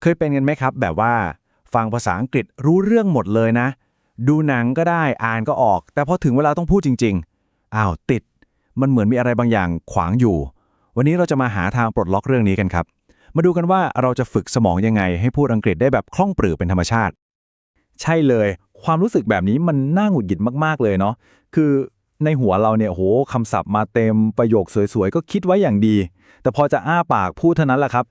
เคยเป็นกันไหมครับ แบบว่า ฟังภาษาอังกฤษรู้เรื่องหมดเลยนะ ดูหนังก็ได้อ่านก็ออก แต่พอถึงเวลาต้องพูดจริง ๆอ้าวติด มันเหมือนมีอะไรบางอย่างขวางอยู่ วันนี้เราจะมาหาทางปลดล็อกเรื่องนี้กันครับ มาดูกันว่าเราจะฝึกสมองยังไง ให้พูดอังกฤษได้แบบคล่องปรือเป็นธรรมชาติ ใช่เลย ความรู้สึกแบบนี้มันน่าหงุดหงิดมากๆเลยเนาะคือในหัวเราเนี่ยโหคำศัพท์มาเต็มประโยคสวยๆ ก็คิดไว้อย่างดี แต่พอจะอ้าปากพูดเท่านั้นแหละครับ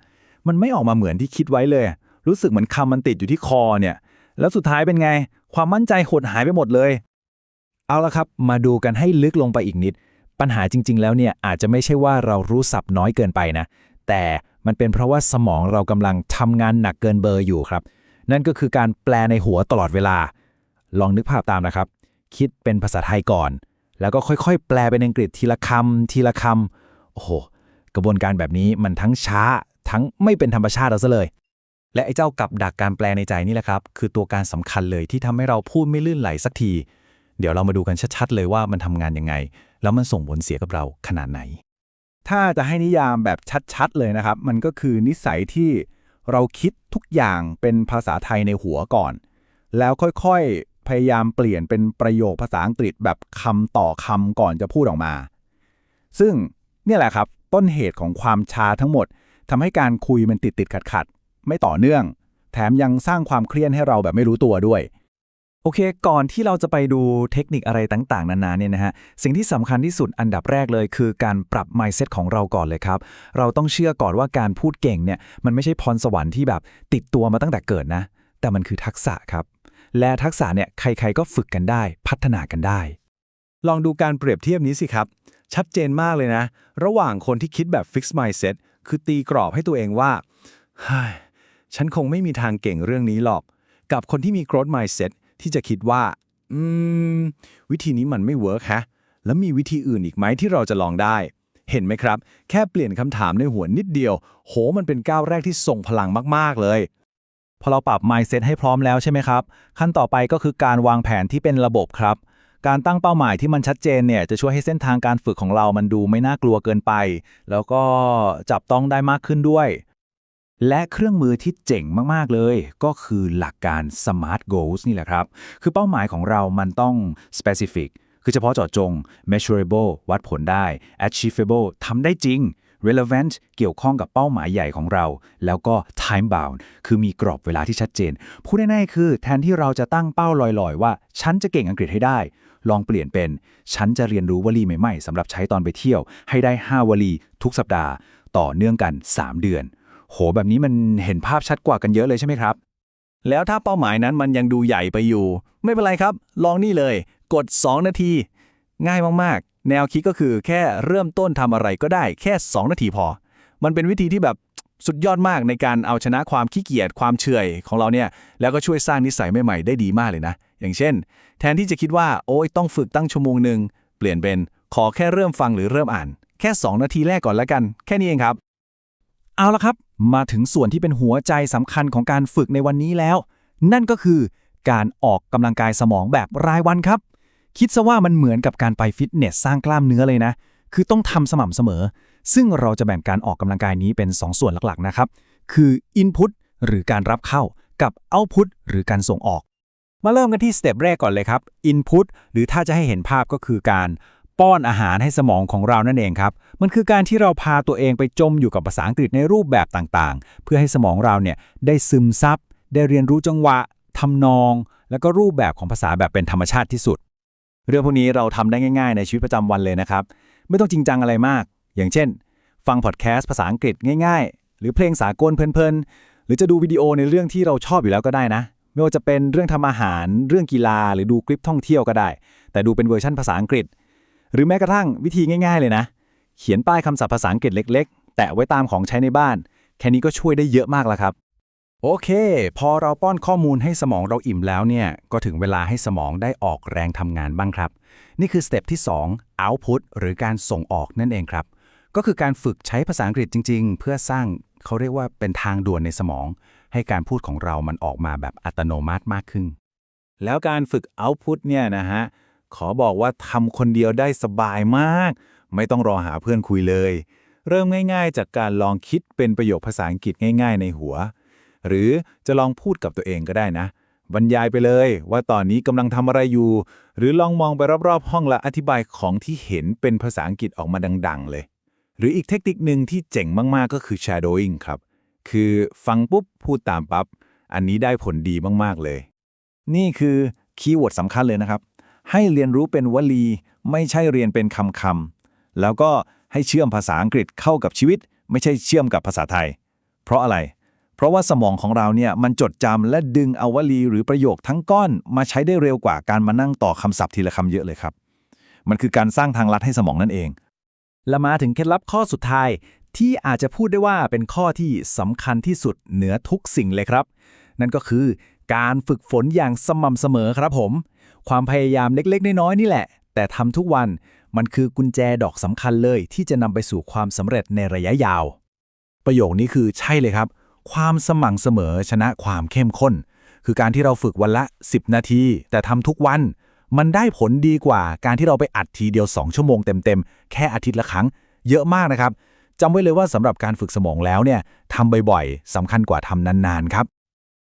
มันไม่ออกมาเหมือนที่คิดไว้เลย รู้สึกเหมือนคำมันติดอยู่ที่คอเนี่ย แล้วสุดท้ายเป็นไง ความมั่นใจหดหายไปหมดเลย เอาละครับ มาดูกันให้ลึกลงไปอีกนิด ปัญหาจริง ๆ แล้วเนี่ยอาจจะไม่ใช่ว่าเรารู้ศัพท์น้อยเกินไปนะ แต่มันเป็นเพราะว่าสมองเรากำลังทำงานหนักเกินเบอร์อยู่ครับ นั่นก็คือการแปลในหัวตลอดเวลา ลองนึกภาพตามนะครับ คิดเป็นภาษาไทยก่อน แล้วก็ค่อยๆ แปลเป็นอังกฤษทีละคำทีละคำโอ้โหกระบวนการแบบนี้มันทั้งช้า ทั้งไม่เป็นธรรมชาติเราซะเลย และไอ้เจ้ากับดักการแปลในใจนี่แหละครับ คือตัวการสำคัญเลยที่ทำให้เราพูดไม่ลื่นไหลสักที เดี๋ยวเรามาดูกันชัดๆเลยว่ามันทำงานยังไง แล้วมันส่งผลเสียกับเราขนาดไหน ถ้าจะให้นิยามแบบชัดๆเลยนะครับ มันก็คือนิสัยที่เราคิดทุกอย่างเป็นภาษาไทยในหัวก่อน แล้วค่อยๆพยายามเปลี่ยนเป็นประโยคภาษาอังกฤษแบบคำต่อคำก่อนจะพูดออกมา ซึ่งเนี่ยแหละครับ ต้นเหตุของความช้าทั้งหมด ทำให้การคุยมันติดติดขัดขัดไม่ต่อเนื่อง แถมยังสร้างความเครียดให้เราแบบไม่รู้ตัวด้วย โอเค ก่อนที่เราจะไปดูเทคนิคอะไรต่างๆ นานาเนี่ยนะฮะ สิ่งที่สำคัญที่สุดอันดับแรกเลย คือการปรับ mindset ของเราก่อนเลยครับ เราต้องเชื่อก่อนว่าการพูดเก่งเนี่ยมันไม่ใช่พรสวรรค์ที่แบบติดตัวมาตั้งแต่เกิดนะ แต่มันคือทักษะครับ และทักษะเนี่ยใครๆก็ฝึกกันได้ พัฒนากันได้ ลองดูการเปรียบเทียบนี้สิครับ ชัดเจนมากเลยนะ ระหว่างคนที่คิดแบบ fixed mindset คือตีกรอบให้ตัวเองว่าฉันคงไม่มีทางเก่งเรื่องนี้หรอก กับคนที่มี growth mindset ที่จะคิดว่า อืม วิธีนี้มันไม่เวิร์กฮะ แล้วมีวิธีอื่นอีกไหมที่เราจะลองได้ เห็นไหมครับ แค่เปลี่ยนคำถามในหัวนิดเดียว โห มันเป็นก้าวแรกที่ส่งพลังมาก ๆ เลย พอเราปรับ mindset ให้พร้อมแล้วใช่ไหมครับ ขั้นต่อไปก็คือการวางแผนที่เป็นระบบครับ การตั้งเป้าหมายที่มันชัดเจนเนี่ยจะช่วยให้เส้นทางการฝึกของเรามันดูไม่น่ากลัวเกินไป แล้วก็จับต้องได้มากขึ้นด้วย และเครื่องมือที่เจ๋งมาก ๆ เลย ก็คือหลักการ SMART Goals นี่แหละครับ คือเป้าหมายของเรามันต้อง specific คือเฉพาะเจาะจง measurable วัดผลได้ achievable ทำได้จริง relevant เกี่ยวข้องกับเป้าหมายใหญ่ของเรา แล้วก็ time bound คือมีกรอบเวลาที่ชัดเจน พูดง่ายๆคือ แทนที่เราจะตั้งเป้าลอยๆ ว่า ฉันจะเก่งอังกฤษให้ได้ ลองเปลี่ยนเป็น ฉันจะเรียนรู้วลีใหม่ๆสำหรับใช้ตอนไปเที่ยว ให้ได้ 5 วลี ทุกสัปดาห์ ต่อเนื่องกัน 3 เดือน โห แบบนี้มันเห็นภาพชัดกว่ากันเยอะเลยใช่ไหมครับ แล้วถ้าเป้าหมายนั้นมันยังดูใหญ่ไปอยู่ ไม่เป็นไรครับ ลองนี่เลย กด 2 นาที ง่ายมากๆ แนวคิดก็คือแค่เริ่มต้นทำอะไรก็ได้แค่ 2 นาทีพอ มันเป็นวิธีที่แบบสุดยอดมากในการเอาชนะความขี้เกียจความเฉยของเราเนี่ยแล้วก็ช่วยสร้างนิสัยใหม่ๆได้ดีมากเลยนะ อย่างเช่น แทนที่จะคิดว่าโอ้ยต้องฝึกตั้งชั่วโมงหนึ่งเปลี่ยนเป็นขอแค่เริ่มฟังหรือเริ่มอ่าน แค่ 2 นาทีแรกก่อนแล้วกัน แค่นี้เองครับ เอาละครับ มาถึงส่วนที่เป็นหัวใจสำคัญของการฝึกในวันนี้แล้ว นั่นก็คือการออกกำลังกายสมองแบบรายวันครับ คิดซะว่ามันเหมือนกับการไปฟิตเนสสร้างกล้ามเนื้อเลยนะ คือต้องทำสม่ำเสมอ ซึ่งเราจะแบ่งการออกกำลังกายนี้เป็น 2 ส่วนหลักๆนะครับ คือ Input หรือการรับเข้ากับ Output หรือการส่งออก มาเริ่มกันที่สเต็ปแรกก่อนเลยครับ Input หรือถ้าจะให้เห็นภาพก็คือการป้อนอาหารให้สมองของเรานั่นเองครับ มันคือการที่เราพาตัวเองไปจมอยู่กับภาษาอังกฤษในรูปแบบต่างๆ เพื่อให้สมองเราเนี่ยได้ซึมซับ ได้เรียนรู้จังหวะทำนอง แล้วก็รูปแบบของภาษาแบบเป็นธรรมชาติที่สุด เรื่องพวกนี้เราทำได้ง่ายๆ ในชีวิตประจำวันเลยนะครับ ไม่ต้องจริงจังอะไรมาก อย่างเช่น ฟังพอดแคสต์ภาษาอังกฤษง่าย ๆ หรือเพลงสากลเพลินๆ หรือจะดูวิดีโอในเรื่องที่เราชอบอยู่แล้วก็ได้นะ ไม่ว่าจะเป็นเรื่องทำอาหาร เรื่องกีฬา หรือดูคลิปท่องเที่ยวก็ได้ แต่ดูเป็นเวอร์ชันภาษาอังกฤษ หรือแม้กระทั่งวิธีง่าย ๆ เลยนะ เขียนป้ายคำศัพท์ภาษาอังกฤษเล็ก ๆ แตะไว้ตามของใช้ในบ้าน แค่นี้ก็ช่วยได้เยอะมากแล้วครับ โอเค พอเราป้อนข้อมูลให้สมองเราอิ่มแล้วเนี่ย ก็ถึงเวลาให้สมองได้ออกแรงทำงานบ้างครับ นี่คือสเต็ปที่ 2 output หรือการส่งออกนั่นเองครับ ก็คือการฝึกใช้ภาษาอังกฤษจริง ๆ เพื่อสร้างเขาเรียกว่าเป็นทางด่วนในสมอง ให้การพูดของเรามันออกมาแบบอัตโนมัติมากขึ้น แล้วการฝึก output เนี่ยนะฮะ ขอบอกว่าทำคนเดียวได้สบายมาก ไม่ต้องรอหาเพื่อนคุยเลย เริ่มง่าย ๆ จากการลองคิดเป็นประโยคภาษาอังกฤษง่าย ๆ ในหัว หรือจะลองพูดกับตัวเองก็ได้นะ บรรยายไปเลยว่าตอนนี้กำลังทำอะไรอยู่ หรือลองมองไปรอบๆ ห้องและอธิบายของที่เห็นเป็นภาษาอังกฤษออกมาดัง ๆ เลย หรืออีกเทคนิคหนึ่งที่เจ๋งมาก ๆ ก็คือ shadowing ครับ คือฟังปุ๊บพูดตามปับ๊บ อันนี้ได้ผลดีมาก ๆ เลย นี่คือคีย์เวิร์ดสำคัญเลยนะครับ ให้เรียนรู้เป็นวลี ไม่ใช่เรียนเป็นคำคำๆแล้วก็ให้เชื่อมภาษาอังกฤษเข้ากับชีวิต ไม่ใช่เชื่อมกับภาษาไทย เพราะอะไร เพราะว่าสมองของเราเนี่ยมันจดจำและดึงเอาวลีหรือประโยคทั้งก้อนมาใช้ได้เร็วกว่าการมานั่งต่อคำศัพท์ทีละคำเยอะเลยครับ มันคือการสร้างทางลัดให้สมองนั่นเองและมาถึงเคล็ดลับข้อสุดท้ายที่อาจจะพูดได้ว่าเป็นข้อที่สำคัญที่สุดเหนือทุกสิ่งเลยครับ นั่นก็คือการฝึกฝนอย่างสม่ำเสมอครับผม ความพยายามเล็กๆ น้อยๆนี่แหละ แต่ทำทุกวันมันคือกุญแจดอกสำคัญเลย ที่จะนำไปสู่ความสำเร็จในระยะยาว ประโยคนี้คือใช่เลยครับ ความสม่ำเสมอชนะความเข้มข้น คือการที่เราฝึกวันละ 10 นาที แต่ทำทุกวัน มันได้ผลดีกว่าการที่เราไปอัดทีเดียว 2 ชั่วโมงเต็มๆ แค่อาทิตย์ละครั้ง เยอะมากนะครับจำไว้เลยว่าสำหรับการฝึกสมองแล้วเนี่ยทำบ่อยๆสำคัญกว่าทำนานๆครับ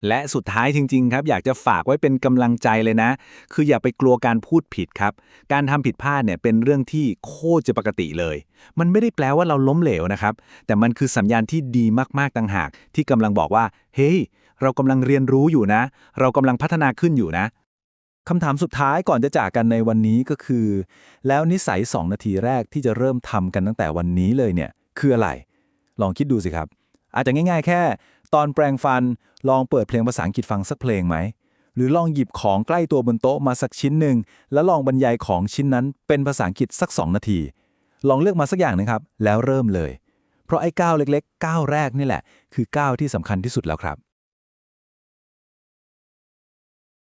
และสุดท้ายจริง ๆ ครับ อยากจะฝากไว้เป็นกำลังใจเลยนะ คืออย่าไปกลัวการพูดผิดครับ การทำผิดพลาดเนี่ยเป็นเรื่องที่โคตรจะปกติเลย มันไม่ได้แปลว่าเราล้มเหลวนะครับ แต่มันคือสัญญาณที่ดีมากๆต่างหาก ที่กำลังบอกว่า เฮ้ยเรากำลังเรียนรู้อยู่นะ เรากำลังพัฒนาขึ้นอยู่นะคำถามสุดท้ายก่อนจะจากกันในวันนี้ก็คือ แล้วนิสัย 2 นาทีแรกที่จะเริ่มทำกันตั้งแต่วันนี้เลยเนี่ยคืออะไร ลองคิดดูสิครับ อาจจะง่าย ๆ แค่ ตอนแปลงฟันลองเปิดเพลงภาษาอังกฤษฟังสักเพลงไหม หรือลองหยิบของใกล้ตัวบนโต๊ะมาสักชิ้นหนึ่ง แล้วลองบรรยายของชิ้นนั้นเป็นภาษาอังกฤษสัก 2 นาที ลองเลือกมาสักอย่างหนึงครับ แล้วเริ่มเลย เพราะไอ้ก้าวเล็กๆก้าวแรกนี่แหละ คือก้าวที่สำคัญที่สุดแล้วครับ